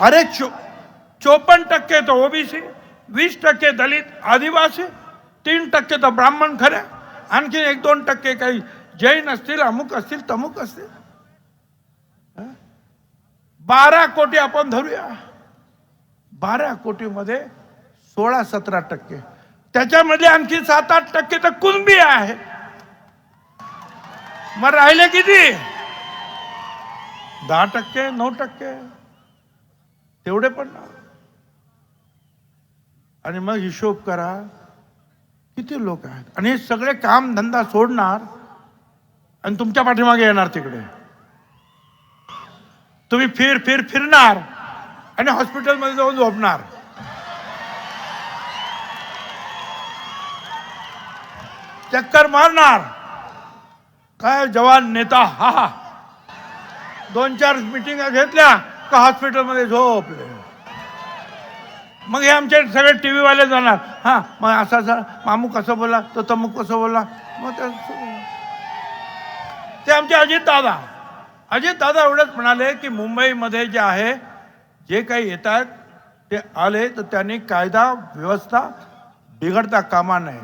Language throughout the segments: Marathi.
अरे चो चोपन्न टक्के तर ओबीसी वीस टक्के दलित आदिवासी तीन टक्के तर ब्राह्मण खरे आणखी एक दोन टक्के काही जैन असतील अमुक असतील तमुक असतील. बारा कोटी आपण धरूया. बारा कोटीमध्ये सोळा सतरा टक्के. त्याच्यामध्ये आणखी सात आठ टक्के तर कुणबी आहे. मग राहिले किती? दहा टक्के नऊ टक्के. तेवढे पण आणि मग हिशोब करा किती लोक आहेत? आणि हे सगळे काम धंदा सोडणार आणि तुमच्या पाठीमागे येणार तिकडे. तुम्ही फिर फिर फिरणार आणि हॉस्पिटलमध्ये जाऊन झोपणार. चक्कर मारणार. काय जवान नेता? हा हा. दोन चार मिटिंग घेतल्या. का हॉस्पिटलमध्ये झोपले मग हे आमचे सगळे टी व्हीवाले जाणार. हा मग असं असं मामू कसं बोलला? तो तमूक कसं बोला मग ते ते आमचे अजित दादा. अजित दादा एवढंच म्हणाले की मुंबईमध्ये जे आहे जे काही येतात ते आले तर त्यांनी कायदा व्यवस्था बिघडता कामा नये.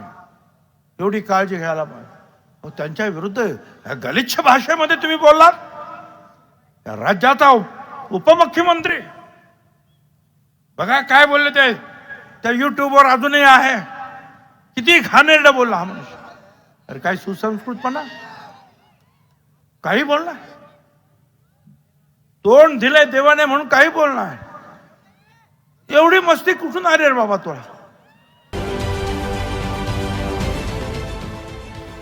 एवढी काळजी घ्यायला पाहिजे. अहो, त्यांच्या विरुद्ध ह्या गलिच्छ भाषेमध्ये तुम्ही बोललात. राज्याचा उपमुख्यमंत्री. बघा काय बोलले ते. त्या युट्यूबवर अजूनही आहे. किती घाणेरडं बोलला हा मनुष्य. अरे काय सुसंस्कृतपणा? काही बोलणार तोंड दिलंय देवाने म्हणून काही बोलणार एवढी मस्ती कुठून आली रे बाबा तुला?